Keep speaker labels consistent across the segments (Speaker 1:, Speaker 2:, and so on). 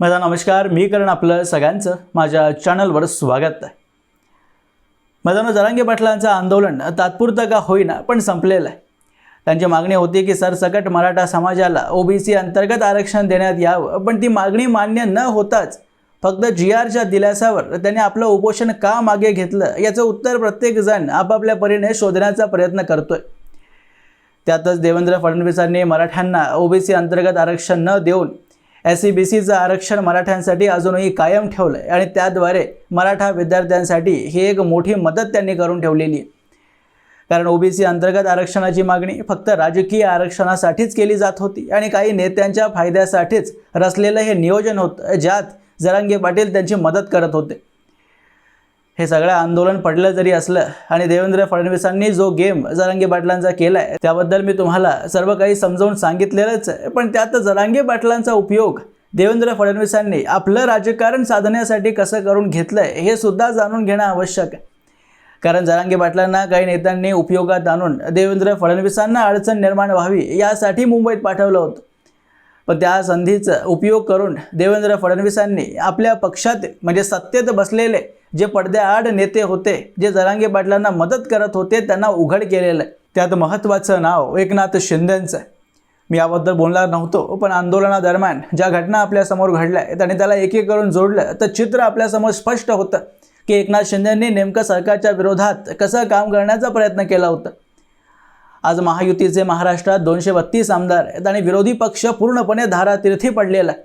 Speaker 1: माझा नमस्कार मी करण आपलं सगळ्यांचं माझ्या चॅनलवर स्वागत आहे. मैदानं जरांगे पाटलांचं आंदोलन तात्पुरतं का होईना पण संपलेलं आहे. त्यांची मागणी होती की सरसकट मराठा समाजाला ओबीसी अंतर्गत आरक्षण देण्यात यावं पण ती मागणी मान्य न होताच फक्त जी आरच्या दिलासावर त्यांनी आपलं उपोषण का मागे घेतलं याचं उत्तर प्रत्येकजण आपापल्या परीने शोधण्याचा प्रयत्न करतोय. त्यातच देवेंद्र फडणवीसांनी मराठ्यांना ओबीसी अंतर्गत आरक्षण न देऊन एस सी बी सीचं आरक्षण मराठ्यांसाठी अजूनही कायम ठेवलं आहे आणि त्याद्वारे मराठा विद्यार्थ्यांसाठी ही एक मोठी मदत त्यांनी करून ठेवलेली आहे. कारण ओबीसी अंतर्गत आरक्षणाची मागणी फक्त राजकीय आरक्षणासाठीच केली जात होती आणि काही नेत्यांच्या फायद्यासाठीच रचलेलं हे नियोजन होतं ज्यात जरांगे पाटील त्यांची मदत करत होते. हे सगळं आंदोलन पडलं जरी असलं आणि देवेंद्र फडणवीसांनी जो गेम जरांगे पाटलांचा केला आहे त्याबद्दल मी तुम्हाला सर्व काही समजावून सांगितलेलंच आहे. पण त्यात जरांगे पाटलांचा उपयोग देवेंद्र फडणवीसांनी आपलं राजकारण साधण्यासाठी कसं करून घेतलं आहे हे सुद्धा जाणून घेणं आवश्यक आहे. कारण जरांगे पाटलांना काही नेत्यांनी उपयोगात आणून देवेंद्र फडणवीसांना अडचण निर्माण व्हावी यासाठी मुंबईत पाठवलं होतं. पण त्या संधीचा उपयोग करून देवेंद्र फडणवीसांनी आपल्या पक्षात म्हणजे सत्तेत बसलेले जे पडद्याआड नेते होते जे जरांगे पाटलांना मदत करत होते त्यांना उघड केलेलं आहे. त्यात महत्त्वाचं नाव एकनाथ शिंदेंचं आहे. मी याबद्दल बोलणार नव्हतो पण आंदोलनादरम्यान ज्या घटना आपल्यासमोर घडल्या आहेत आणि त्याला एक एक करून जोडलं तर चित्र आपल्यासमोर स्पष्ट होतं की एकनाथ शिंदेंनी नेमकं सरकारच्या विरोधात कसं काम करण्याचा प्रयत्न केला होता. आज महायुतीचे महाराष्ट्रात दोनशे बत्तीस आमदार आहेत आणि विरोधी पक्ष पूर्णपणे धारातीर्थी पडलेला आहे.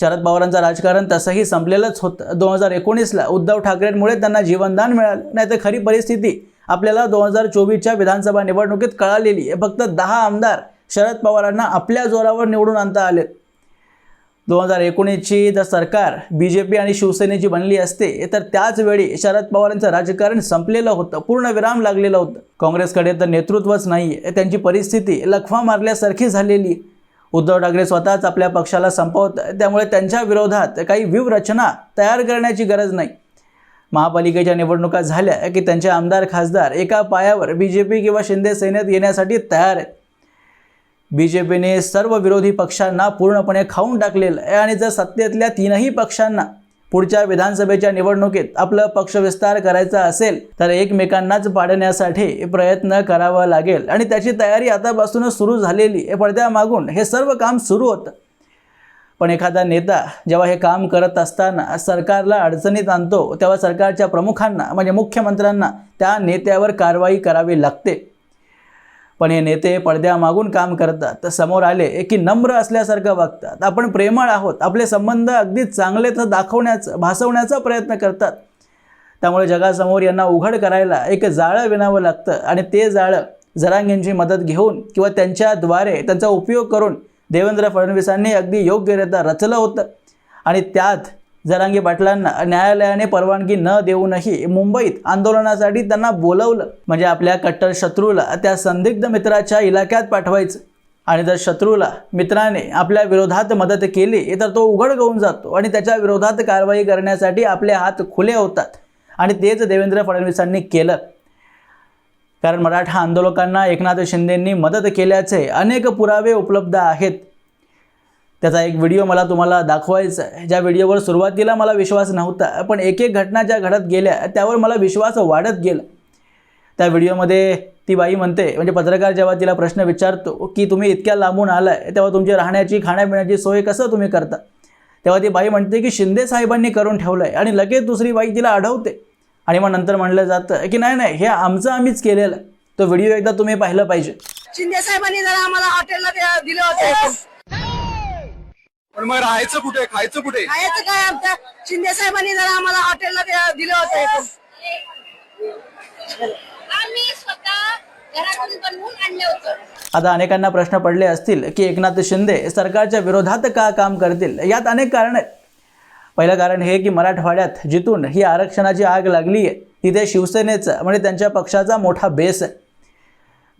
Speaker 1: शरद पवारांचं राजकारण तसंही संपलेलंच होतं. दोन हजार एकोणीसला उद्धव ठाकरेंमुळे त्यांना जीवनदान मिळालं. नाही तर खरी परिस्थिती आपल्याला दोन हजार चोवीसच्या विधानसभा निवडणुकीत कळालेली आहे. फक्त दहा आमदार शरद पवारांना आपल्या जोरावर निवडून आणता आले दोन हजार एकोणीसची जर सरकार बी जे पी आणि शिवसेनेची बनली असते तर त्याचवेळी शरद पवारांचं राजकारण संपलेलं होतं. पूर्ण विराम लागलेलं होतं. काँग्रेसकडे तर नेतृत्वच नाही आहे त्यांची परिस्थिती लखवा मारल्यासारखी झालेली आहे. उद्धव ठाकरे स्वतःच आपल्या पक्षाला संपवत त्यामुळे त्यांच्या विरोधात काही व्यूहरचना तयार करण्याची गरज नाही. महापालिकेच्या निवडणुका झाल्या की त्यांचे आमदार खासदार एका पायावर बी जे पी किंवा शिंदे सेनेत येण्यासाठी तयार आहेत. बी जे पीने सर्व विरोधी पक्षांना पूर्णपणे खाऊन टाकलेलं आहे आणि जर सत्तेतल्या तीनही पक्षांना पुढच्या विधानसभेच्या निवडणुकीत आपलं पक्षविस्तार करायचा असेल तर एकमेकांनाच पाडण्यासाठी प्रयत्न करावा लागेल. आणि त्याची तयारी आतापासूनच सुरू झालेली पडद्या पडद्यामागून हे सर्व काम सुरू होतं. पण एखादा नेता जेव्हा हे काम करत असताना सरकारला अडचणीत आणतो तेव्हा सरकारच्या प्रमुखांना म्हणजे मुख्यमंत्र्यांना त्या नेत्यावर कारवाई करावी लागते. पण हे नेते पडद्यामागून काम करतात. तर समोर आले की नम्र असल्यासारखं वागतात आपण प्रेमळ आहोत. आपले संबंध अगदी चांगले तर दाखवण्याचं भासवण्याचा प्रयत्न करतात. त्यामुळे जगासमोर यांना उघड करायला एक जाळं विणावं लागतं. आणि ते जाळं जरांगींची मदत घेऊन किंवा त्यांच्याद्वारे त्यांचा उपयोग करून देवेंद्र फडणवीसांनी अगदी योग्यरित्या रचलं होतं. आणि त्यात जरांगी पाटलांना न्यायालयाने परवानगी न देऊनही मुंबईत आंदोलनासाठी त्यांना बोलवलं. म्हणजे आपल्या कट्टर शत्रूला त्या संदिग्ध मित्राच्या इलाक्यात पाठवायचं. आणि जर शत्रूला मित्राने आपल्या विरोधात मदत केली तर तो उघड होऊन जातो आणि त्याच्या विरोधात कारवाई करण्यासाठी आपले हात खुले होतात. आणि तेच देवेंद्र फडणवीसांनी केलं. कारण मराठा आंदोलकांना एकनाथ शिंदेंनी मदत केल्याचे अनेक पुरावे उपलब्ध आहेत. त्याचा एक व्हिडिओ मला तुम्हाला दाखवायचा आहे. ज्या व्हिडिओवर सुरुवातीला मला विश्वास नव्हता पण एक एक घटना ज्या घडत गेल्या त्यावर मला विश्वास वाढत गेला. त्या व्हिडिओमध्ये ती बाई म्हणते म्हणजे पत्रकार जेव्हा तिला प्रश्न विचारतो की तुम्ही इतक्या लांबून आलाय तेव्हा तुमची राहण्याची खाण्यापिण्याची सोय कसं तुम्ही करता? तेव्हा ती बाई म्हणते की शिंदे साहेबांनी करून ठेवलं आहे आणि लगेच दुसरी बाई तिला अडवते आणि मग नंतर म्हणलं जातं की नाही नाही हे आमचं आम्हीच केलेलं आहे. तो व्हिडिओ एकदा तुम्ही पाहिलं पाहिजे.
Speaker 2: शिंदे साहेबांनी जरा आम्हाला हॉटेलला दिलं होतं.
Speaker 3: पण मग राहायचं कुठे? खायचं कुठे?
Speaker 2: खायचं काय आमच्या शिंदे साहेबांनी जरा आम्हाला हॉटेलला दे- दिलं होतं
Speaker 4: आम्ही स्वतः घरातून बनवून आणलं होतं.
Speaker 1: आता अनेकांना प्रश्न पडले असतील की एकनाथ शिंदे सरकारच्या विरोधात का काम करतील? यात अनेक कारण आहेत. पहिलं कारण हे की मराठवाड्यात जिथून ही आरक्षणाची आग लागली आहे तिथे शिवसेनेचा म्हणजे त्यांच्या पक्षाचा मोठा बेस आहे.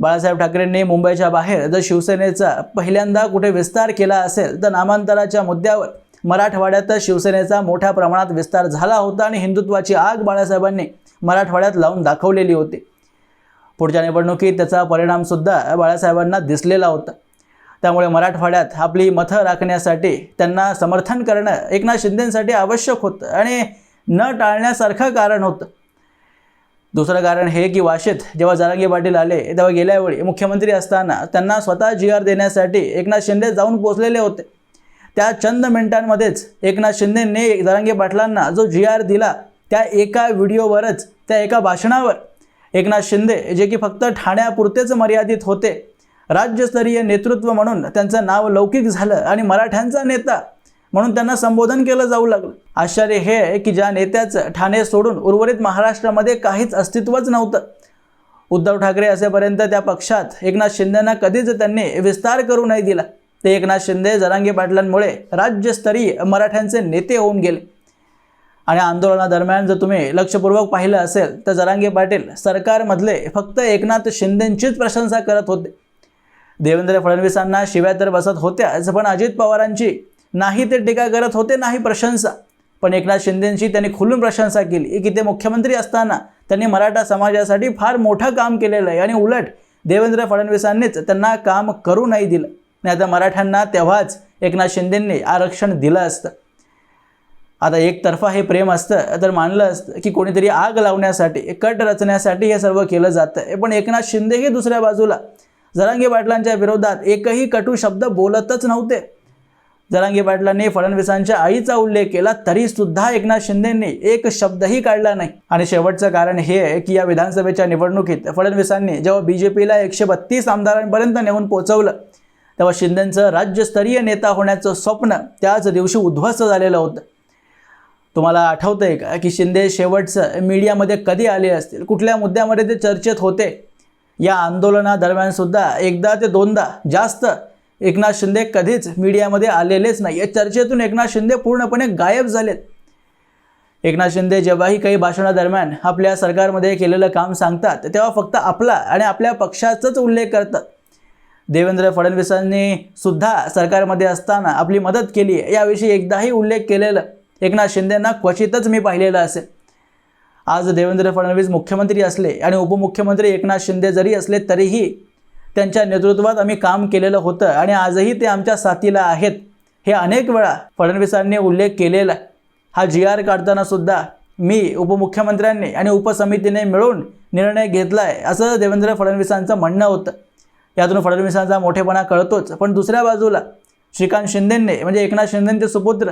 Speaker 1: बाळासाहेब ठाकरेंनी मुंबईच्या बाहेर जर शिवसेनेचा पहिल्यांदा कुठे विस्तार केला असेल तर नामांतराच्या मुद्द्यावर मराठवाड्यातच शिवसेनेचा मोठ्या प्रमाणात विस्तार झाला होता आणि हिंदुत्वाची आग बाळासाहेबांनी मराठवाड्यात लावून दाखवलेली होती. पुढच्या निवडणुकीत त्याचा परिणामसुद्धा बाळासाहेबांना दिसलेला होता. त्यामुळे मराठवाड्यात आपली मतं राखण्यासाठी त्यांना समर्थन करणं एकनाथ शिंदेसाठी आवश्यक होतं आणि न टाळण्यासारखं कारण होतं. दुसरं कारण हे की वाशीत जेव्हा जारांगे पाटील आले तेव्हा गेल्यावेळी मुख्यमंत्री असताना त्यांना स्वतः जी आर देण्यासाठी एकनाथ शिंदे जाऊन पोचलेले होते. त्या चंद मिनिटांमध्येच एकनाथ शिंदेने जारांगे पाटलांना जो जी आर दिला त्या एका व्हिडिओवरच त्या एका भाषणावर एकनाथ शिंदे जे की फक्त ठाण्यापुरतेच मर्यादित होते राज्यस्तरीय नेतृत्व म्हणून त्यांचं नाव लौकिक झालं आणि मराठ्यांचा नेता म्हणून त्यांना संबोधन केलं जाऊ लागलं. आश्चर्य हे आहे की ज्या नेत्याचं ठाणे सोडून उर्वरित महाराष्ट्रामध्ये काहीच अस्तित्वच नव्हतं. उद्धव ठाकरे असेपर्यंत त्या पक्षात एकनाथ शिंदेना कधीच त्यांनी विस्तार करू नाही दिला. ते एकनाथ शिंदे जरांगी पाटलांमुळे राज्यस्तरीय मराठ्यांचे नेते होऊन गेले. आणि आंदोलनादरम्यान जर तुम्ही लक्षपूर्वक पाहिलं असेल तर जरांगे पाटील सरकारमधले फक्त एकनाथ शिंदेंचीच प्रशंसा करत होते. देवेंद्र फडणवीसांना शिव्या तर बसत होत्याच पण अजित पवारांची नाही ते टीका करत होते नाही प्रशंसा. पण एकनाथ शिंदेंची त्यांनी खुलून प्रशंसा केली. की ते मुख्यमंत्री असताना त्यांनी मराठा समाजासाठी फार मोठं काम केलेलं आहे आणि उलट देवेंद्र फडणवीसांनीच त्यांना काम करू नाही दिलं. नाही आता मराठ्यांना तेव्हाच एकनाथ शिंदेंनी आरक्षण दिलं असतं. आता एकतर्फा हे प्रेम असतं तर मानलं असतं की कोणीतरी आग लावण्यासाठी कट रचण्यासाठी हे सर्व केलं जातं. पण एकनाथ शिंदेही दुसऱ्या बाजूला. जरांगी पाटलांच्या विरोधात एकही कटू शब्द बोलतच नव्हते. जरांगी पाटलांनी फडणवीसांच्या आईचा उल्लेख केला तरी सुद्धा एकनाथ शिंदेंनी एक शब्दही काढला नाही. आणि शेवटचं कारण हे आहे की या विधानसभेच्या निवडणुकीत फडणवीसांनी जेव्हा बी जे पीला एकशे बत्तीस आमदारांपर्यंत नेऊन पोहोचवलं तेव्हा शिंदेंचं राज्यस्तरीय नेता होण्याचं स्वप्न त्याच दिवशी उद्ध्वस्त झालेलं होतं. तुम्हाला आठवतं आहे का की शिंदे शेवटचं मीडियामध्ये कधी आले असतील? कुठल्या मुद्द्यामध्ये ते चर्चेत होते? या आंदोलनादरम्यान सुद्धा एकदा ते दोनदा जास्त एकनाथ शिंदे कधीच मीडियामध्ये आलेलेच नाही. या चर्चेतून एकनाथ शिंदे पूर्णपणे गायब झालेत. एकनाथ शिंदे जेव्हाही काही भाषणादरम्यान आपल्या सरकारमध्ये केलेलं काम सांगतात तेव्हा फक्त आपला आणि आपल्या पक्षाचाच उल्लेख करतात. देवेंद्र फडणवीसांनी सुद्धा सरकारमध्ये असताना आपली मदत केली याविषयी एकदाही उल्लेख केलेलं एकनाथ शिंदेंना क्वचितच मी पाहिलेलं असेल. आज देवेंद्र फडणवीस मुख्यमंत्री असले आणि उपमुख्यमंत्री एकनाथ शिंदे जरी असले तरीही त्यांच्या नेतृत्वात आम्ही काम केलेलं होतं आणि आजही ते आमच्या साथीला आहेत. हे अनेक वेळा फडणवीसांनी उल्लेख केलेला हा जी आर काढताना सुद्धा मी उपमुख्यमंत्र्यांनी आणि उपसमितीने मिळून निर्णय घेतला आहे असं देवेंद्र फडणवीसांचं म्हणणं होतं. यातून फडणवीसांचा मोठेपणा कळतोच. पण दुसऱ्या बाजूला श्रीकांत शिंदेंनी म्हणजे एकनाथ शिंदेंचे सुपुत्र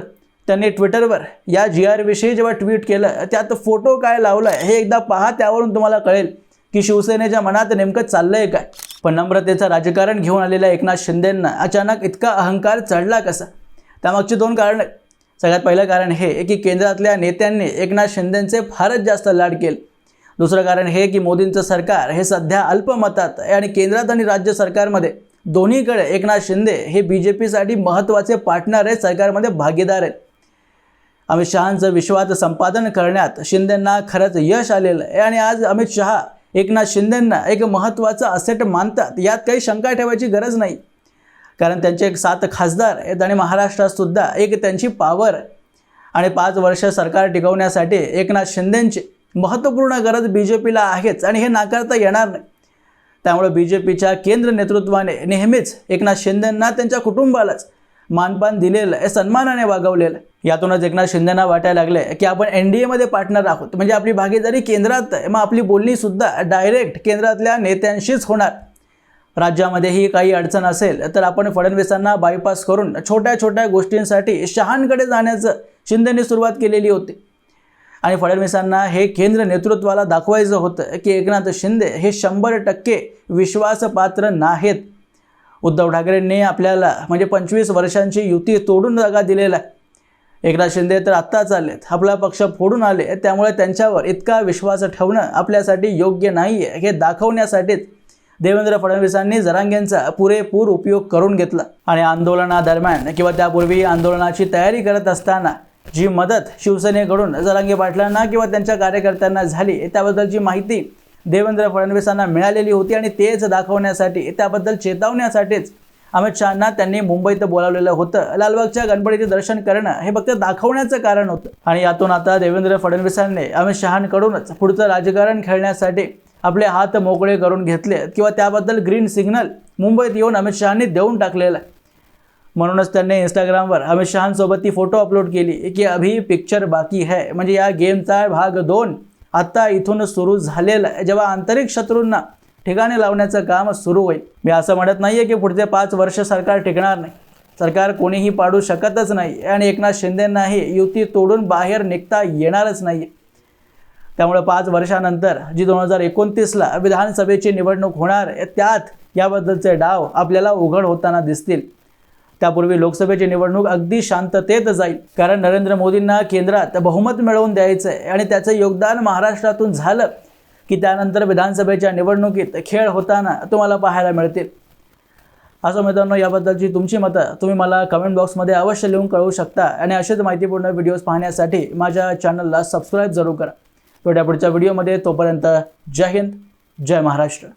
Speaker 1: त्यांनी ट्विटरवर या जी आरविषयी जेव्हा ट्विट केलं त्यात फोटो काय लावला आहे हे एकदा पहा त्यावरून तुम्हाला कळेल की शिवसेनेच्या मनात नेमकं चाललं आहे काय. पण नम्रतेचं राजकारण घेऊन आलेल्या एकनाथ शिंदेंना अचानक इतका अहंकार चढला कसा? त्यामागची दोन कारणं सगळ्यात पहिलं कारण हे की केंद्रातल्या नेत्यांनी एकनाथ शिंदेंचे फारच जास्त लाड केले. दुसरं कारण हे की मोदींचं सरकार हे सध्या अल्पमतात आहे आणि केंद्रात आणि राज्य सरकारमध्ये दोन्हीकडे एकनाथ शिंदे हे बी जे पीसाठी महत्त्वाचे पार्टनर आहेत सरकारमध्ये भागीदार आहेत. अमित शहांचं विश्वात संपादन करण्यात शिंदेंना खरंच यश आलेलं आहे. आणि आज अमित शहा एकनाथ शिंदेंना एक महत्त्वाचं असेट मानतात. यात काही शंका ठेवायची गरज नाही. कारण त्यांचे एक सात खासदार आहेत आणि महाराष्ट्रातसुद्धा एक त्यांची पावर आणि पाच वर्ष सरकार टिकवण्यासाठी एकनाथ शिंदेंची महत्त्वपूर्ण गरज बी जे पीला आहेच आणि हे नाकारता येणार नाही. त्यामुळे बी जे पीच्या केंद्र नेतृत्वाने नेहमीच एकनाथ शिंदेंना त्यांच्या कुटुंबालाच मानपान दिलेलं आहे सन्मानाने वागवलेलं आहे. यातूनच एकनाथ शिंदेना वाटायला लागले की आपण एन डी एमध्ये पार्टनर आहोत. म्हणजे आपली भागीदारी केंद्रात आहे मग आपली बोलणीसुद्धा डायरेक्ट केंद्रातल्या नेत्यांशीच होणार. राज्यामध्येही काही अडचण असेल तर आपण फडणवीसांना बायपास करून छोट्या छोट्या गोष्टींसाठी शहांकडे जाण्याचं शिंदेने सुरुवात केलेली होती. आणि फडणवीसांना हे केंद्र नेतृत्वाला दाखवायचं होतं की एकनाथ शिंदे हे शंभर टक्के विश्वासपात्र नाहीत. उद्धव ठाकरेंनी आपल्याला म्हणजे पंचवीस वर्षांची युती तोडून जागा दिलेला आहे. एकनाथ शिंदे तर आत्ताच आलेत आपला पक्ष फोडून आले त्यामुळे त्यांच्यावर इतका विश्वास ठेवणं आपल्यासाठी योग्य नाही आहे हे दाखवण्यासाठीच देवेंद्र फडणवीसांनी जरांगेंचा पुरेपूर उपयोग करून घेतला. आणि आंदोलनादरम्यान किंवा त्यापूर्वी आंदोलनाची तयारी करत असताना जी मदत शिवसेनेकडून जरांगे पाटलांना किंवा त्यांच्या कार्यकर्त्यांना झाली त्याबद्दलची माहिती देवेंद्र फडणवीसांना मिळालेली होती आणि तेच दाखवण्यासाठी त्याबद्दल चेतवण्यासाठीच अमित शहांना त्यांनी मुंबईत बोलावलेलं होतं. लालबागच्या गणपतीचे दर्शन करणं हे फक्त दाखवण्याचं कारण होतं. आणि यातून आता देवेंद्र फडणवीसांनी अमित शहांकडूनच पुढचं राजकारण खेळण्यासाठी आपले हात मोकळे करून घेतले किंवा त्याबद्दल ग्रीन सिग्नल मुंबईत येऊन अमित शहानी देऊन टाकलेला. आहे म्हणूनच त्यांनी इंस्टाग्रामवर अमित शहांसोबत ती फोटो अपलोड केली की अभी पिक्चर बाकी है. म्हणजे या गेमचा भाग दोन आत्ता इथून सुरू झालेलं आहे. जेव्हा आंतरिक शत्रूंना ठिकाणी लावण्याचं काम सुरू होईल. मी असं म्हणत नाही आहे की पुढचे पाच वर्ष सरकार टिकणार नाही. सरकार कोणीही पाडू शकतच नाही आणि एकनाथ शिंदेंनाही युती तोडून बाहेर निघता येणारच नाही त्यामुळे पाच वर्षानंतर जी दोन हजार एकोणतीसला विधानसभेची निवडणूक होणार त्यात याबद्दलचे डाव आपल्याला उघड होताना दिसतील. त्यापूर्वी लोकसभेची निवडणूक अगदी शांततेत जाईल. कारण नरेंद्र मोदींना केंद्रात बहुमत मिळवून द्यायचं आहे आणि त्याचं योगदान महाराष्ट्रातून झालं की त्यानंतर विधानसभेच्या निवडणुकीत खेळ होताना तुम्हाला पाहायला मिळतील. असं मित्रांनो याबद्दलची तुमची मतं तुम्ही मला कमेंट बॉक्समध्ये अवश्य लिहून कळवू शकता आणि असेच माहितीपूर्ण व्हिडिओज पाहण्यासाठी माझ्या चॅनलला सबस्क्राईब जरूर करा. भेटूया पुढच्या व्हिडिओमध्ये तोपर्यंत जय हिंद जय महाराष्ट्र.